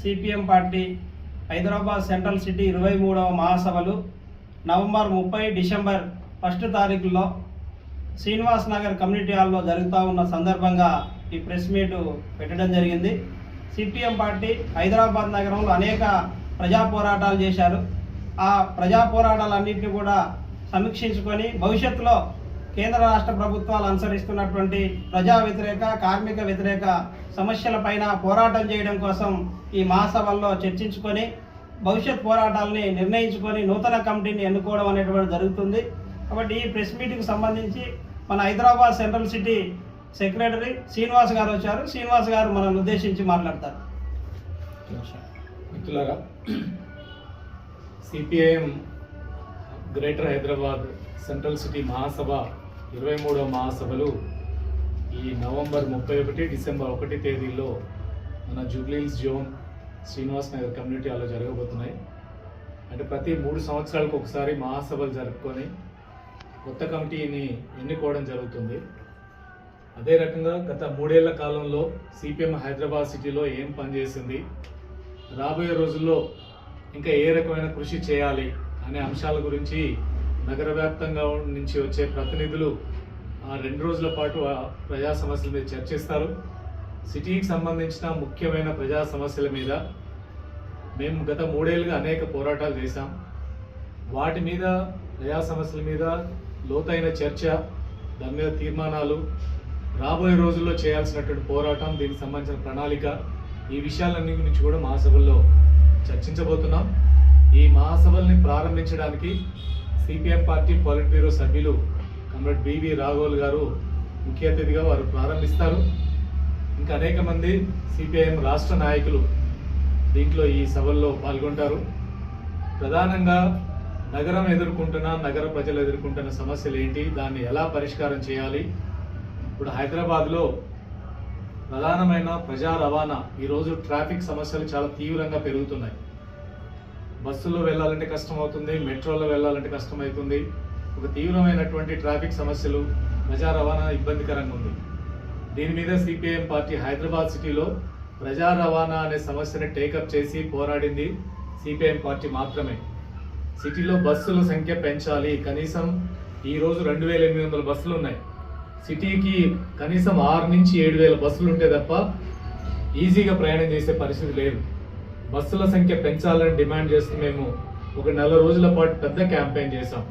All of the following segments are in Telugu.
CPM party Hyderabad central city ఇరవై మూడవ మహాసభలు నవంబర్ ముప్పై డిసెంబర్ ఫస్ట్ తారీఖులో శ్రీనివాస్ నగర్ కమ్యూనిటీ హాల్లో జరుగుతూ ఉన్న సందర్భంగా ఈ ప్రెస్ మీటు పెట్టడం జరిగింది. సిపిఎం పార్టీ హైదరాబాద్ నగరంలో అనేక ప్రజా పోరాటాలు చేశారు. ఆ ప్రజా పోరాటాలన్నింటినీ కూడా సమీక్షించుకొని భవిష్యత్తులో కేంద్ర రాష్ట్ర ప్రభుత్వాలు అనుసరిస్తున్నటువంటి ప్రజా వ్యతిరేక కార్మిక వ్యతిరేక సమస్యలపైన పోరాటం చేయడం కోసం ఈ మహాసభల్లో చర్చించుకొని భవిష్యత్ పోరాటాలని నిర్ణయించుకొని నూతన కమిటీని ఎన్నుకోవడం అనేటువంటి జరుగుతుంది. కాబట్టి ఈ ప్రెస్ మీట్కి సంబంధించి మన Hyderabad central city secretary Srinivas garu వచ్చారు. శ్రీనివాస్ గారు మనల్ని ఉద్దేశించి మాట్లాడతారు. మిత్రులారా CPIM greater Hyderabad central city మహాసభ ఇరవై మూడవ మహాసభలు ఈ నవంబర్ ముప్పై ఒకటి డిసెంబర్ ఒకటి తేదీల్లో మన Jubilee Hills zone Srinivas Nagar community హాల్లో జరగబోతున్నాయి. అంటే ప్రతి మూడు సంవత్సరాలకు ఒకసారి మహాసభలు జరుపుకొని కొత్త కమిటీని ఎన్నుకోవడం జరుగుతుంది. అదే రకంగా గత మూడేళ్ళ కాలంలో సిపిఎం హైదరాబాద్ సిటీలో ఏం పనిచేసింది రాబోయే రోజుల్లో ఇంకా ఏ రకమైన కృషి చేయాలి అనే అంశాల గురించి నగర వ్యాప్తంగా నుంచి వచ్చే ప్రతినిధులు ఆ రెండు రోజుల పాటు ఆ ప్రజా సమస్యల మీద చర్చిస్తారు. సిటీకి సంబంధించిన ముఖ్యమైన ప్రజా సమస్యల మీద మేము గత మూడేళ్ళుగా అనేక పోరాటాలు చేశాం. వాటి మీద ప్రజా సమస్యల మీద లోతైన చర్చ దాని మీద తీర్మానాలు రాబోయే రోజుల్లో చేయాల్సినటువంటి పోరాటం దీనికి సంబంధించిన ప్రణాళిక ఈ విషయాలన్నీ గురించి కూడా మహాసభల్లో చర్చించబోతున్నాం. ఈ మహాసభల్ని ప్రారంభించడానికి సిపిఎం పార్టీ పాలిట్ బ్యూరో సభ్యులు కమ్రేడ్ బివి రాఘోల్ గారు ముఖ్య అతిథిగా వారు ప్రారంభిస్తారు. ఇంకా అనేక మంది సిపిఐఎం రాష్ట్ర నాయకులు దీంట్లో ఈ సభల్లో పాల్గొంటారు. ప్రధానంగా నగరం ఎదుర్కొంటున్న నగర ప్రజలు ఎదుర్కొంటున్న సమస్యలు ఏంటి దాన్ని ఎలా పరిష్కారం చేయాలి? ఇప్పుడు హైదరాబాద్లో ప్రధానమైన ప్రజా రవాణా ఈరోజు ట్రాఫిక్ సమస్యలు చాలా తీవ్రంగా పెరుగుతున్నాయి. బస్సులో వెళ్ళాలంటే కష్టం అవుతుంది మెట్రోలో వెళ్ళాలంటే కష్టం అవుతుంది ఒక తీవ్రమైనటువంటి ట్రాఫిక్ సమస్యలు ప్రజా రవాణా ఇబ్బందికరంగా ఉంది. దీని మీద సిపిఐఎం పార్టీ హైదరాబాద్ సిటీలో ప్రజా రవాణా అనే సమస్యని టేకప్ చేసి పోరాడింది సిపిఐఎం పార్టీ మాత్రమే. సిటీలో బస్సుల సంఖ్య పెంచాలి. కనీసం ఈరోజు రెండు వేల ఎనిమిది వందల బస్సులు ఉన్నాయి. సిటీకి కనీసం ఆరు నుంచి ఏడు వేల బస్సులు ఉంటే తప్ప ఈజీగా ప్రయాణం చేసే పరిస్థితి లేదు. బస్సుల సంఖ్య పెంచాలని డిమాండ్ చేస్తూ మేము ఒక నెల రోజుల పాటు పెద్ద క్యాంపెయిన్ చేశాం.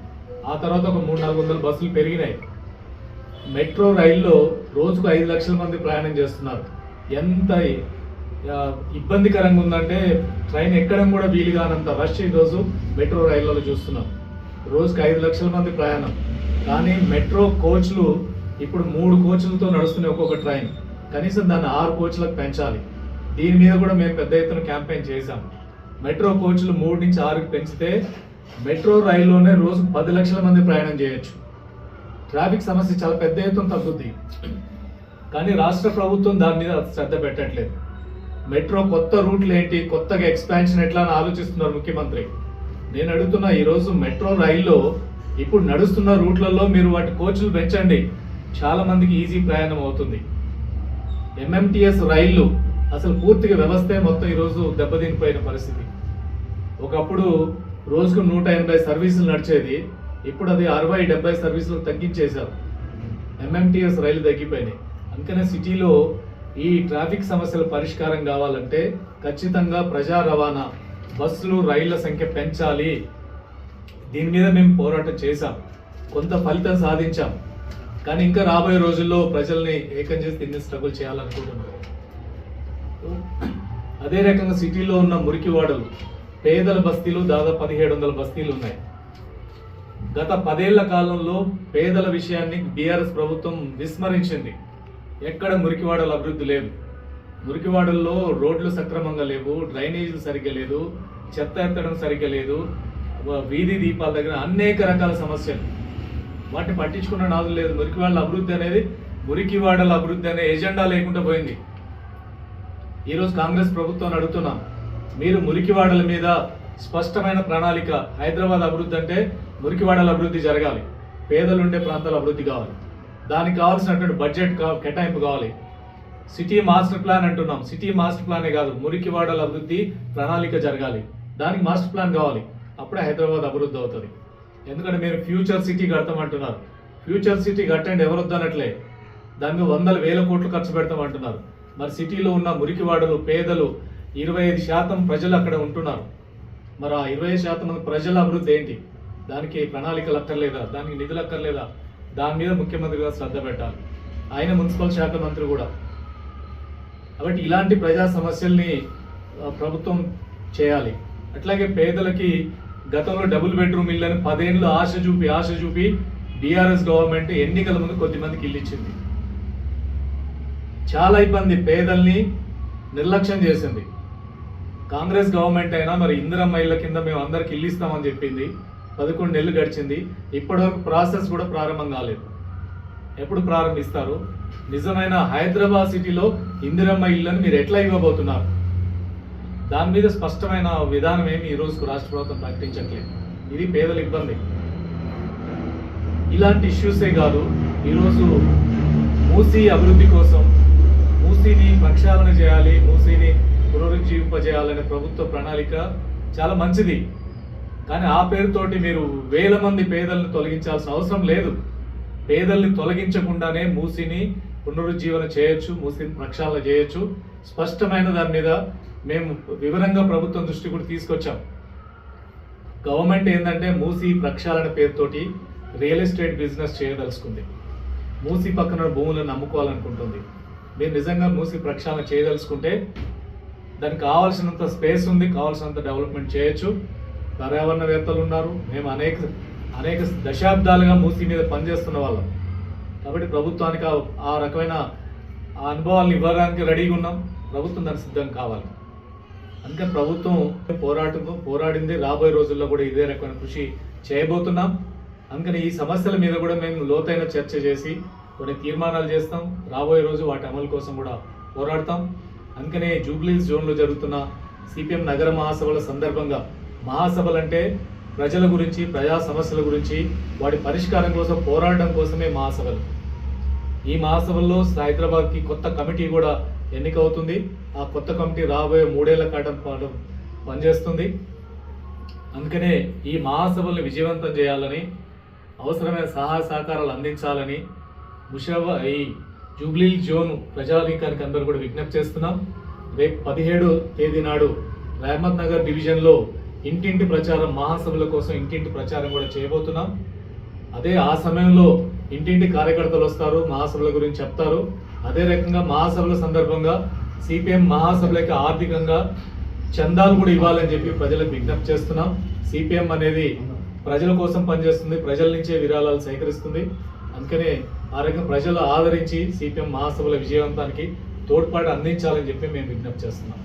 ఆ తర్వాత ఒక మూడు నాలుగు వందల బస్సులు పెరిగినాయి. మెట్రో రైల్లో రోజుకు ఐదు లక్షల మంది ప్రయాణం చేస్తున్నారు. ఎంత ఇబ్బందికరంగా ఉందంటే ట్రైన్ ఎక్కడం కూడా వీలు కానంత రష్ ఈరోజు మెట్రో రైళ్ళలో చూస్తున్నాం. రోజుకు ఐదు లక్షల మంది ప్రయాణం. కానీ మెట్రో కోచ్లు ఇప్పుడు మూడు కోచ్లతో నడుస్తున్నాయి ఒక్కొక్క ట్రైన్. కనీసం దాన్ని ఆరు కోచ్లకు పెంచాలి. దీని మీద కూడా మేము పెద్ద ఎత్తున క్యాంపెయిన్ చేశాం. మెట్రో కోచ్లు మూడు నుంచి ఆరుకి పెంచితే మెట్రో రైల్లోనే రోజు పది లక్షల మంది ప్రయాణం చేయొచ్చు. ట్రాఫిక్ సమస్య చాలా పెద్ద ఎత్తున తగ్గుద్ది. కానీ రాష్ట్ర ప్రభుత్వం దాని మీద శ్రద్ధ పెట్టట్లేదు. మెట్రో కొత్త రూట్లు ఏంటి కొత్తగా ఎక్స్పాన్షన్ ఎట్లా అని ఆలోచిస్తున్నారు ముఖ్యమంత్రి. నేను అడుగుతున్నా ఈరోజు మెట్రో రైల్లో ఇప్పుడు నడుస్తున్న రూట్లలో మీరు వాటి కోచ్లు పెంచండి. చాలా మందికి ఈజీ ప్రయాణం అవుతుంది. ఎంఎంటిఎస్ రైళ్ళు అసలు పూర్తిగా వ్యవస్థే మొత్తం ఈరోజు దెబ్బతినిపోయిన పరిస్థితి. ఒకప్పుడు రోజుకు నూట ఎనభై సర్వీసులు నడిచేది ఇప్పుడు అది అరవై డెబ్బై సర్వీసులు తగ్గించేశారు. ఎంఎంటీఎస్ రైలు తగ్గిపోయినాయి. అందుకనే సిటీలో ఈ ట్రాఫిక్ సమస్యల పరిష్కారం కావాలంటే ఖచ్చితంగా ప్రజా రవాణా బస్సులు రైళ్ళ సంఖ్య పెంచాలి. దీని మీద మేము పోరాటం చేశాం. కొంత ఫలితం సాధించాం. కానీ ఇంకా రాబోయే రోజుల్లో ప్రజల్ని ఏకం చేసి దీన్ని స్ట్రగుల్ చేయాలనుకుంటున్నాం. అదే రకంగా సిటీలో ఉన్న మురికివాడలు పేదల బస్తీలు దాదాపు పదిహేడు వందల బస్తీలు ఉన్నాయి. గత పదేళ్ళ కాలంలో పేదల విషయాన్ని బీఆర్ఎస్ ప్రభుత్వం విస్మరించింది. ఎక్కడ మురికివాడల అభివృద్ధి లేదు. మురికివాడల్లో రోడ్లు సక్రమంగా లేవు డ్రైనేజీలు సరిగ్గా లేదు చెత్త ఎత్తడం సరిగ్గా లేదు వీధి దీపాల దగ్గర అనేక రకాల సమస్యలు. వాటిని పట్టించుకున్న నాదు లేదు. మురికివాడల అభివృద్ధి అనేది మురికివాడల అభివృద్ధి అనే ఎజెండా లేకుండా పోయింది. ఈరోజు కాంగ్రెస్ ప్రభుత్వాన్ని అడుగుతున్నాం. మీరు మురికివాడల మీద స్పష్టమైన ప్రణాళిక హైదరాబాద్ అభివృద్ధి అంటే మురికివాడల అభివృద్ధి జరగాలి. పేదలుండే ప్రాంతాల అభివృద్ధి కావాలి. దానికి కావాల్సినటువంటి బడ్జెట్ కేటాయింపు కావాలి. సిటీ మాస్టర్ ప్లాన్ అంటున్నాం. సిటీ మాస్టర్ ప్లానే కాదు మురికివాడల అభివృద్ధి ప్రణాళిక జరగాలి. దానికి మాస్టర్ ప్లాన్ కావాలి. అప్పుడే హైదరాబాద్ అభివృద్ధి అవుతుంది. ఎందుకంటే మీరు ఫ్యూచర్ సిటీ కడతామంటున్నారు. ఫ్యూచర్ సిటీ కట్టండి ఎవరు వద్దనట్లే దాని మీద వందల వేల కోట్లు ఖర్చు పెడతామంటున్నారు. మరి సిటీలో ఉన్న మురికివాడలు పేదలు ఇరవై ఐదు శాతం ప్రజలు అక్కడ ఉంటున్నారు. మరి ఆ ఇరవై ఐదు శాతం మంది ప్రజల అభివృద్ధి ఏంటి? దానికి ప్రణాళికలు అక్కర్లేదా దానికి నిధులు అక్కర్లేదా దాని మీద ముఖ్యమంత్రి గారు శ్రద్ధ పెట్టాలి. ఆయన మున్సిపల్ శాఖ మంత్రి కూడా. కాబట్టి ఇలాంటి ప్రజా సమస్యల్ని ప్రభుత్వం చేయాలి. అట్లాగే పేదలకి గతంలో డబుల్ బెడ్రూమ్ ఇల్లని పదేళ్ళు ఆశ చూపి ఆశ చూపి బీఆర్ఎస్ గవర్నమెంట్ ఎన్నికల ముందు కొద్ది మందికి ఇల్లు ఇచ్చింది. చాలా ఇబ్బంది పేదల్ని నిర్లక్ష్యం చేసింది. కాంగ్రెస్ గవర్నమెంట్ అయినా మరి ఇందిరమ్మ ఇళ్ళ కింద మేము అందరికి ఇల్లు ఇస్తామని చెప్పింది. పదకొండు నెలలు గడిచింది. ఇప్పటివరకు ప్రాసెస్ కూడా ప్రారంభం కాలేదు. ఎప్పుడు ప్రారంభిస్తారు? నిజమైన హైదరాబాద్ సిటీలో ఇందిరమ్మ ఇళ్ళని మీరు ఎట్లా ఇవ్వబోతున్నారు? దాని మీద స్పష్టమైన విధానం ఏమి ఈ రోజుకు రాష్ట్ర ప్రభుత్వం ప్రకటించట్లేదు. ఇది పేదల ఇబ్బంది. ఇలాంటి ఇష్యూసే కాదు. ఈరోజు మూసీ అభివృద్ధి కోసం మూసీని ప్రక్షాళన చేయాలి మూసీని పునరుజ్జీవింపజేయాలనే ప్రభుత్వ ప్రణాళిక చాలా మంచిది. కానీ ఆ పేరుతోటి మీరు వేల మంది పేదలను తొలగించాల్సిన అవసరం లేదు. పేదల్ని తొలగించకుండానే మూసిని పునరుజ్జీవన చేయొచ్చు మూసిని ప్రక్షాళన చేయొచ్చు. స్పష్టమైన దాని మీద మేము వివరంగా ప్రభుత్వం దృష్టి కూడా తీసుకొచ్చాం. గవర్నమెంట్ ఏంటంటే మూసి ప్రక్షాళన పేరుతోటి రియల్ ఎస్టేట్ బిజినెస్ చేయదలుచుకుంది. మూసి పక్కన భూములను అమ్ముకోవాలనుకుంటుంది. మీరు నిజంగా మూసి ప్రక్షాళన చేయదలుచుకుంటే దానికి కావాల్సినంత స్పేస్ ఉంది కావాల్సినంత డెవలప్మెంట్ చేయొచ్చు. పర్యావరణవేత్తలు ఉన్నారు. మేము అనేక అనేక దశాబ్దాలుగా మూసి మీద పనిచేస్తున్న వాళ్ళం. కాబట్టి ప్రభుత్వానికి ఆ- ఆ రకమైన ఆ అనుభవాలను ఇవ్వడానికి రెడీగా ఉన్నాం. ప్రభుత్వం దానికి సిద్ధం కావాలి. అందుకని ప్రభుత్వం పోరాటం పోరాడింది. రాబోయే రోజుల్లో కూడా ఇదే రకమైన కృషి చేయబోతున్నాం. అందుకని ఈ సమస్యల మీద కూడా మేము లోతైన చర్చ చేసి కొన్ని తీర్మానాలు చేస్తాం. రాబోయే రోజు వాటి అమలు కోసం కూడా పోరాడతాం. అందుకనే జూబ్లీస్ జోన్లో జరుగుతున్న సిపిఎం నగర మహాసభల సందర్భంగా మహాసభలు అంటే ప్రజల గురించి ప్రజా సమస్యల గురించి వాటి పరిష్కారం కోసం పోరాడడం కోసమే మహాసభలు. ఈ మహాసభల్లో హైదరాబాద్కి కొత్త కమిటీ కూడా ఎన్నికవుతుంది. ఆ కొత్త కమిటీ రాబోయే మూడేళ్ళ కాటం పాటు పనిచేస్తుంది. అందుకనే ఈ మహాసభల్ని విజయవంతం చేయాలని అవసరమైన సహాయ సహకారాలు అందించాలని ముషాబా ఈ జూబ్లీ జోన్ ప్రజానీకానికి అందరూ కూడా విజ్ఞప్తి చేస్తున్నాం. రేపు పదిహేడు తేదీ నాడు రహమత్ నగర్ డివిజన్లో ఇంటింటి ప్రచారం మహాసభల కోసం ఇంటింటి ప్రచారం కూడా చేయబోతున్నాం. అదే ఆ సమయంలో ఇంటింటి కార్యకర్తలు వస్తారు మహాసభల గురించి చెప్తారు. అదే రకంగా మహాసభల సందర్భంగా సిపిఎం మహాసభలకి ఆర్థికంగా చందాలు కూడా ఇవ్వాలని చెప్పి ప్రజలకు విజ్ఞప్తి చేస్తున్నాం. సిపిఎం అనేది ప్రజల కోసం పనిచేస్తుంది ప్రజల నుంచే విరాళాలు సేకరిస్తుంది. అందుకనే ఆ రకంగా ప్రజలు ఆదరించి సిపిఎం మహాసభల విజయవంతానికి తోడ్పాటు అందించాలని చెప్పి మేము విజ్ఞప్తి చేస్తున్నాం.